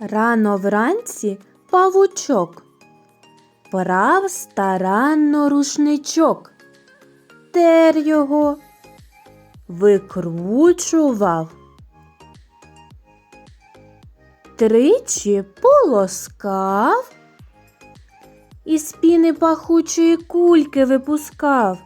Рано вранці павучок прав старанно рушничок, тер його, викручував, тричі полоскав, із піни пахучої кульки випускав.